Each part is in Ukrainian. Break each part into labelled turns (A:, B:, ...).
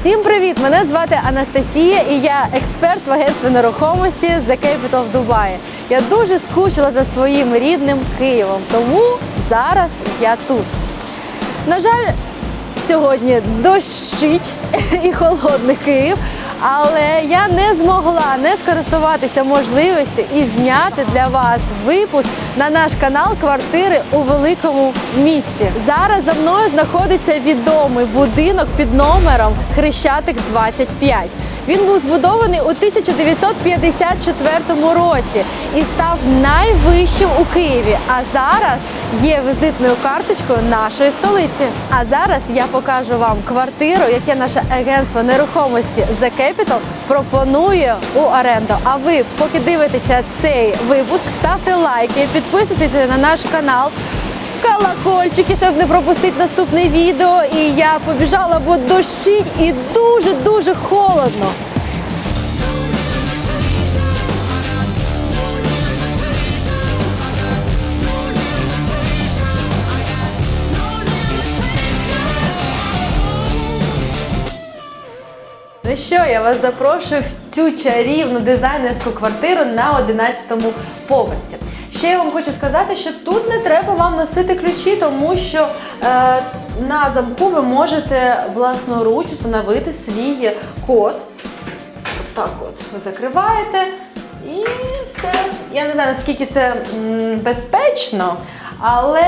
A: Всім привіт! Мене звати Анастасія і я експерт в агентстві нерухомості The Capital в Дубаї. Я дуже скучила за своїм рідним Києвом, тому зараз я тут. На жаль, сьогодні дощить і холодний Київ, але я не змогла не скористуватися можливістю і зняти для вас випуск на наш канал Квартири у великому місті. Зараз за мною знаходиться відомий будинок під номером Хрещатик 25. Він був збудований у 1954 році і став найвищим у Києві. А зараз є візитною карточкою нашої столиці. А зараз я покажу вам квартиру, яке наше агентство нерухомості The Capital пропонує у оренду. А ви, поки дивитеся цей випуск, ставте лайки, підписуйтесь на наш канал. Колокольчики, щоб не пропустити наступне відео. І я побіжала, бо дощить і дуже-дуже холодно. Ну що, я вас запрошую в цю чарівну дизайнерську квартиру на 11-му поверсі. Ще я вам хочу сказати, що тут не треба вам носити ключі, тому що е, на замку ви можете власноруч встановити свій код. Так от, ви закриваєте і все. Я не знаю, наскільки це безпечно, але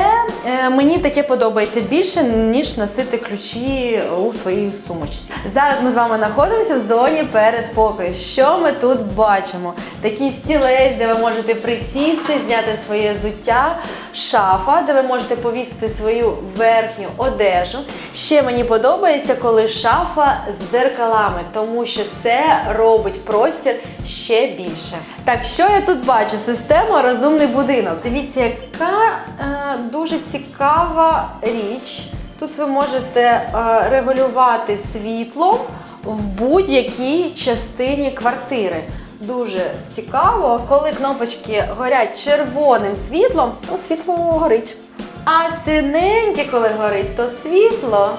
A: е, мені таке подобається більше, ніж носити ключі у своїй сумочці. Зараз ми з вами знаходимося в зоні передпокою. Що ми тут бачимо? Такий стілець, де ви можете присісти, зняти своє взуття, шафа, де ви можете повісити свою верхню одежу. Ще мені подобається, коли шафа з дзеркалами, тому що це робить простір ще більше. Так, що я тут бачу? Система розумний будинок. Дивіться, яка е, дуже цікава річ. Тут ви можете е, регулювати світло в будь-якій частині квартири. Дуже цікаво, коли кнопочки горять червоним світлом, то світло горить. А синеньке, коли горить, то світло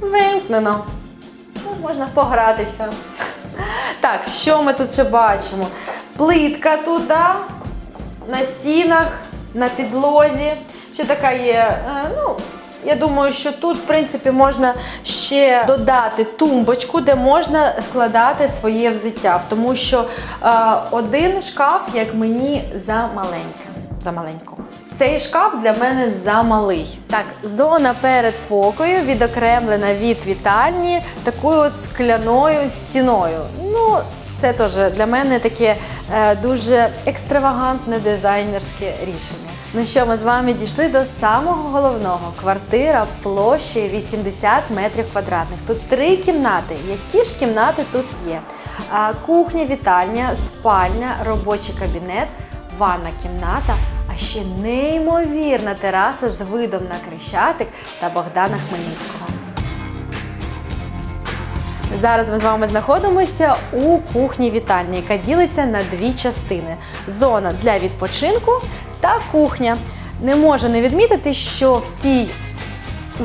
A: вимкнено. Ну, можна погратися. Так, що ми тут ще бачимо? Плитка тут, да? на стінах, на підлозі. Ще така є, е, ну, я думаю, що тут, в принципі, можна ще додати тумбочку, де можна складати своє взуття. Тому що е, один шкаф, як мені, замаленьке. Замаленько. Цей шкаф для мене замалий. Так, зона передпокою відокремлена від вітальні такою от скляною стіною. Ну, це теж для мене таке е, дуже екстравагантне дизайнерське рішення. Ну що, ми з вами дійшли до самого головного. Квартира площею 80 метрів квадратних. Тут три кімнати. Які ж кімнати тут є? Кухня, вітальня, спальня, робочий кабінет, ванна кімната, а ще неймовірна тераса з видом на Крещатик та Богдана Хмельницького. Зараз ми з вами знаходимося у кухні вітальні, яка ділиться на дві частини: зона для відпочинку та кухня. Не можу не відмітити, що в цій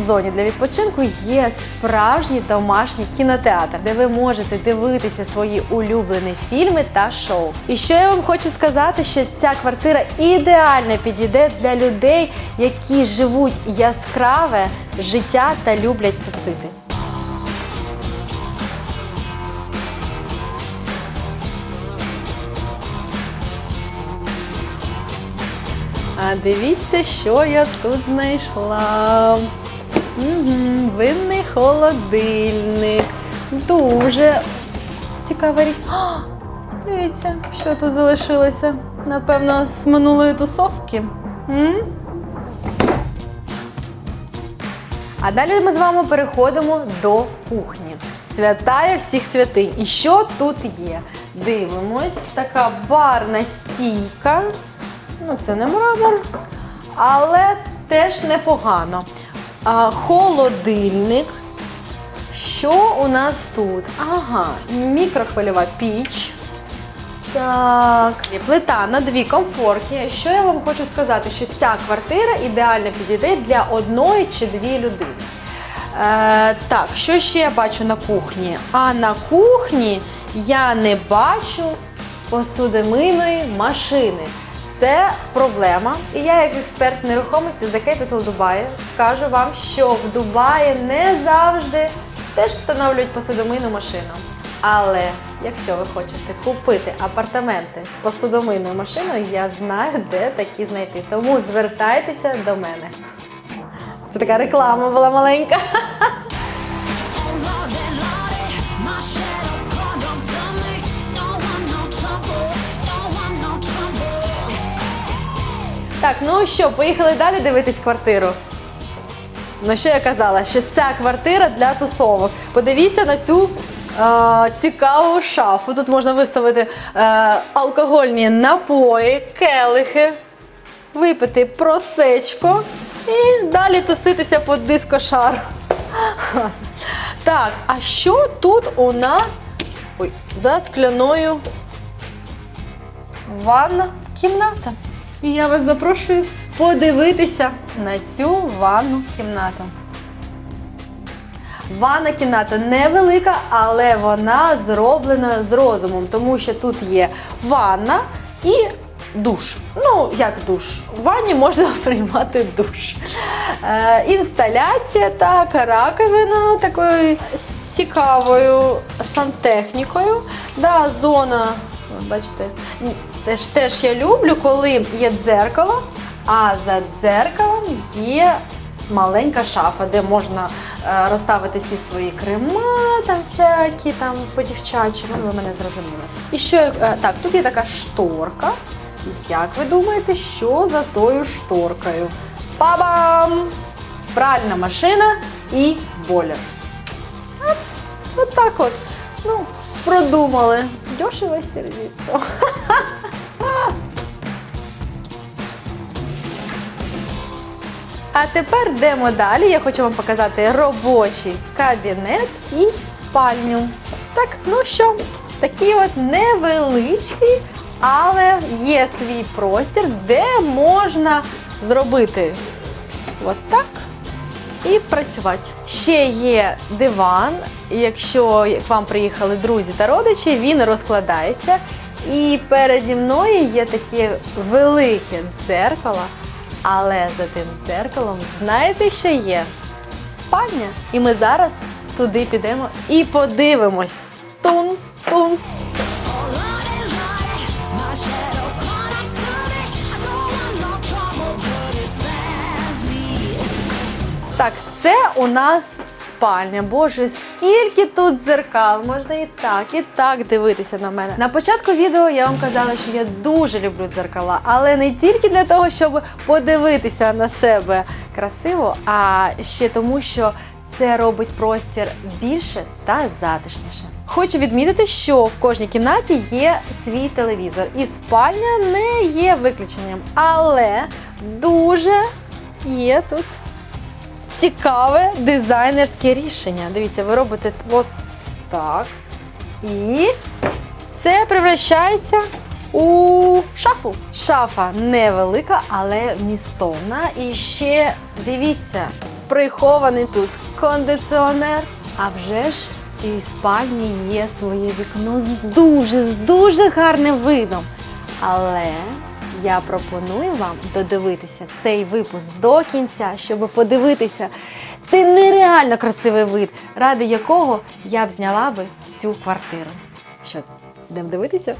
A: зоні для відпочинку є справжній домашній кінотеатр, де ви можете дивитися свої улюблені фільми та шоу. І що я вам хочу сказати, що ця квартира ідеально підійде для людей, які живуть яскраве життя та люблять тусити. А дивіться, що я тут знайшла. Угу, винний холодильник. Дуже цікава річ. О, дивіться, що тут залишилося. Напевно, з минулої тусовки. М? А далі ми з вами переходимо до кухні. Святая всіх святинь. І що тут є? Дивимось, така барна стійка. Ну, це не мрамор, але теж непогано. А, холодильник. Що у нас тут? Ага, мікрохвильова піч. Так, плита на дві комфортні. Що я вам хочу сказати, що ця квартира ідеально підійде для одної чи дві людини. Е, так, що ще я бачу на кухні? А на кухні я не бачу посудомийної машини. Це проблема. І я, як експерт нерухомості за Capital Dubai, скажу вам, що в Дубаї не завжди теж встановлюють посудомийну машину. Але якщо ви хочете купити апартаменти з посудомийною машиною, я знаю, де такі знайти. Тому звертайтеся до мене. Це така реклама була маленька. Так, ну що, поїхали далі дивитись квартиру. Ну що я казала, що ця квартира для тусовок. Подивіться на цю е, цікаву шафу. Тут можна виставити е, алкогольні напої, келихи, випити просечко і далі туситися по дискошару. Так, а що тут у нас ой, за скляною ванна кімната. І я вас запрошую подивитися на цю ванну кімнату. Ванна кімната невелика, але вона зроблена з розумом, тому що тут є ванна і душ. Ну, як душ? В ванні можна приймати душ. Е, інсталяція так, раковина такою цікавою сантехнікою. Да, зона, бачите, теж, теж я люблю, коли є дзеркало, а за дзеркалом є маленька шафа, де можна е, розставити всі свої крема, там всякі там по дівчачі, ну ви мене зрозуміли. І що е, так, тут є така шторка. Як ви думаєте, що за тою шторкою? Па-бам! Пральна машина і бойлер. От, от так от. Ну, продумали. Дешево і А тепер йдемо далі. Я хочу вам показати робочий кабінет і спальню. Так, ну що, такий от невеличкий, але є свій простір, де можна зробити от так і працювати. Ще є диван. Якщо к вам приїхали друзі та родичі, він розкладається. І переді мною є таке велике дзеркало. Але за тим дзеркалом, знаєте, що є? Спальня. І ми зараз туди підемо і подивимось. Тунс, тунс. Так, це у нас спальня. Боже, скільки тут дзеркал! Можна і так, і так дивитися на мене. На початку відео я вам казала, що я дуже люблю дзеркала, але не тільки для того, щоб подивитися на себе красиво, а ще тому, що це робить простір більше та затишніше. Хочу відмітити, що в кожній кімнаті є свій телевізор, і спальня не є виключенням, але дуже є тут цікаве дизайнерське рішення. Дивіться, ви робите от так. І це превращається у шафу. Шафа невелика, але містовна. І ще дивіться, прихований тут кондиціонер. А вже ж в цій спальні є своє вікно з дуже, з дуже гарним видом. Але я пропоную вам додивитися цей випуск до кінця, щоб подивитися цей нереально красивий вид, ради якого я б зняла би цю квартиру. Що, йдемо дивитися?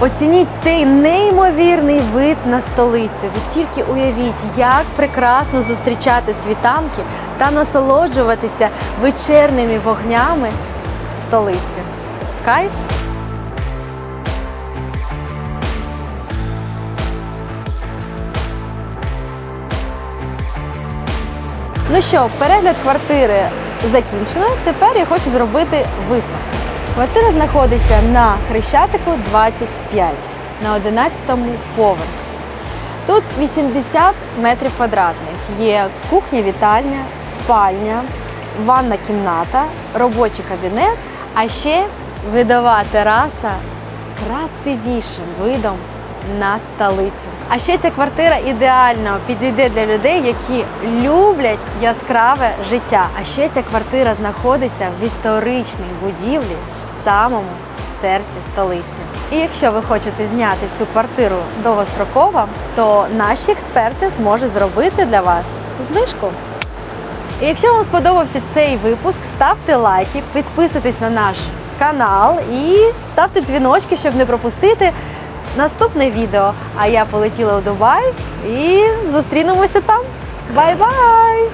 A: Оцініть цей неймовірний вид на столицю. Ви тільки уявіть, як прекрасно зустрічати світанки та насолоджуватися вечірніми вогнями столиці. Кайф! Ну що, перегляд квартири закінчено. Тепер я хочу зробити висновок. Квартира знаходиться на Хрещатику 25 на 11 поверсі. Тут 80 метрів квадратних. Є кухня, вітальня, спальня, ванна кімната, робочий кабінет, а ще видова тераса з красивішим видом на столицю. А ще ця квартира ідеально підійде для людей, які люблять яскраве життя. А ще ця квартира знаходиться в історичній будівлі в самому серці столиці. І якщо ви хочете зняти цю квартиру довгостроково, то наші експерти зможуть зробити для вас знижку. І якщо вам сподобався цей випуск, ставте лайки, підписуйтесь на наш канал і ставте дзвіночки, щоб не пропустити наступне відео. А я полетіла у Дубай і зустрінемося там. Бай-бай!